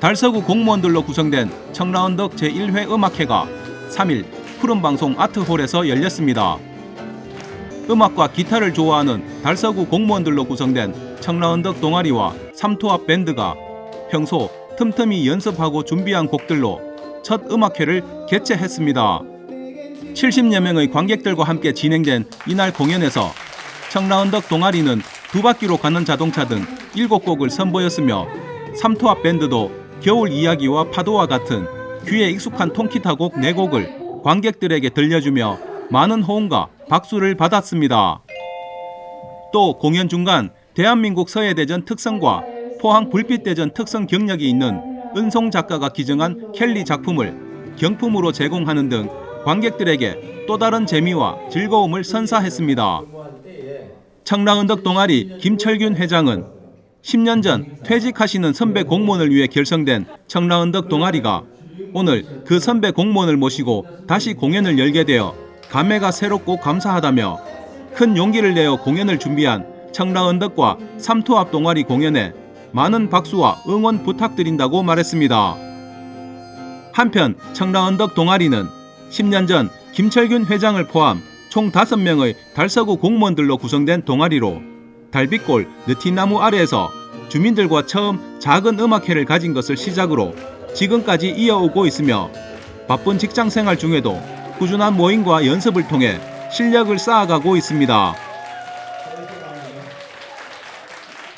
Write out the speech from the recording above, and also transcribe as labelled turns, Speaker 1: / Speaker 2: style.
Speaker 1: 달서구 공무원들로 구성된 청라언덕 제1회 음악회가 3일 푸른방송 아트홀에서 열렸습니다. 음악과 기타를 좋아하는 달서구 공무원들로 구성된 청라언덕 동아리와 삼투압 밴드가 평소 틈틈이 연습하고 준비한 곡들로 첫 음악회를 개최했습니다. 70여 명의 관객들과 함께 진행된 이날 공연에서 청라언덕 동아리는 두 바퀴로 가는 자동차 등 7곡을 선보였으며 삼투압 밴드도 겨울 이야기와 파도와 같은 귀에 익숙한 통기타곡 4곡을 관객들에게 들려주며 많은 호응과 박수를 받았습니다. 또 공연 중간 대한민국 서해대전 특성과 포항 불빛대전 특성 경력이 있는 은송 작가가 기증한 켈리 작품을 경품으로 제공하는 등 관객들에게 또 다른 재미와 즐거움을 선사했습니다. 청라은덕 동아리 김철균 회장은 10년 전 퇴직하시는 선배 공무원을 위해 결성된 청라은덕 동아리가 오늘 그 선배 공무원을 모시고 다시 공연을 열게 되어 감회가 새롭고 감사하다며 큰 용기를 내어 공연을 준비한 청라은덕과 삼투압 동아리 공연에 많은 박수와 응원 부탁드린다고 말했습니다. 한편 청라언덕 동아리는 10년 전 김철균 회장을 포함 총 5명의 달서구 공무원들로 구성된 동아리로 달빛골 느티나무 아래에서 주민들과 처음 작은 음악회를 가진 것을 시작으로 지금까지 이어오고 있으며 바쁜 직장 생활 중에도 꾸준한 모임과 연습을 통해 실력을 쌓아가고 있습니다.